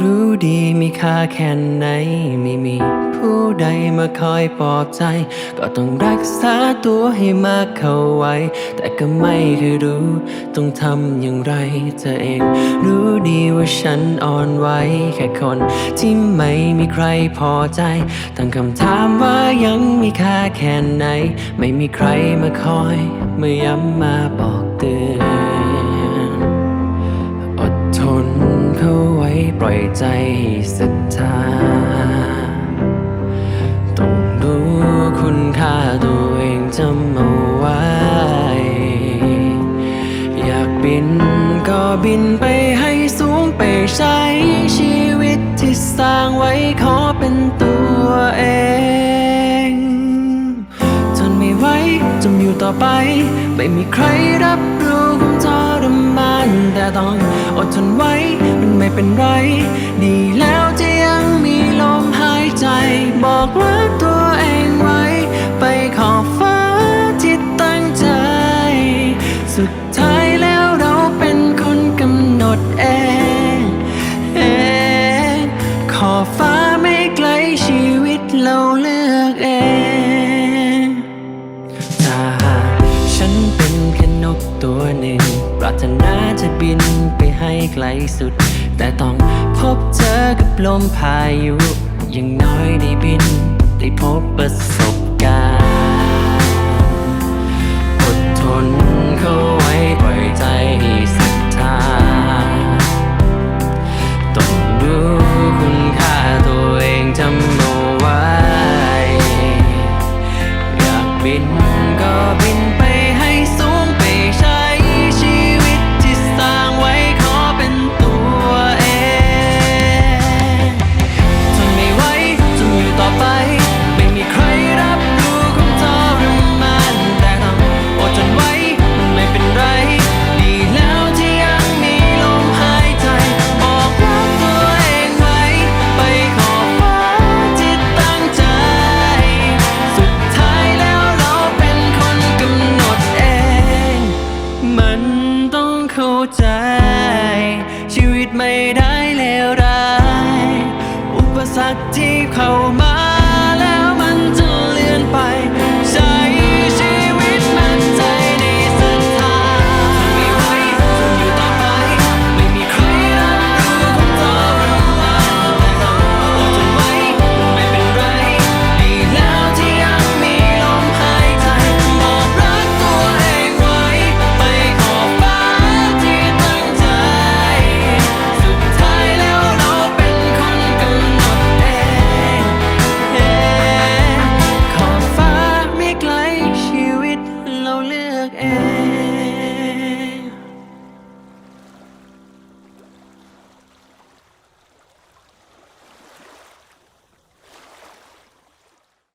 รู้ดีมีค่าแค่ไหนไม่มี ผู้ใดมาคอยปลอบใจ ก็ต้องรักษาตัวให้มากเข้าไว้ แต่ก็ไม่เคยรู้ ต้องทำอย่างไรเธอเอง รู้ดีว่าฉันอ่อนไหวแค่คน ที่ไม่มีใครพอใจ ตั้งคำถามว่ายังมีค่าแค่ไหน ไม่มีใครมาคอยมาย้ำมาบอกเตือน ใจศรัทธา ต้องรู้คุณค่าตัวเองจำเอาไว้ อยากบินก็บินไปให้สูงไปใช้ชีวิตที่สร้างไว้ขอเป็นตัวเองทนไม่ไหวจมอยู่ต่อไป ไม่มีใครรับรู้ความทรมานแต่ต้องอดทนไว้ เป็นไร ดีแล้วที่ยังมีลมหายใจ บอกรักตัวเองไว้ ไปขอบฟ้าที่ตั้งใจ สุดท้ายแล้วเราเป็นคนกำหนดเองเองขอบฟ้าไม่ไกลชีวิตเราเลือกเองถ้าหากฉันเป็นแค่นกตัวหนึ่งปรารถนาจะบินไปให้ไกลสุด แต่ต้องพบเจอกับลมพายุอย่างน้อยได้บิน ได้พบประสบการณ์อดทนเข้าไว้ปล่อยใจให้ศรัทธาต้องรู้คุณค่าตัวเองจำเอาไว้ อยากบินก็บิน เลวร้าย อุปสรรคที่เข้ามา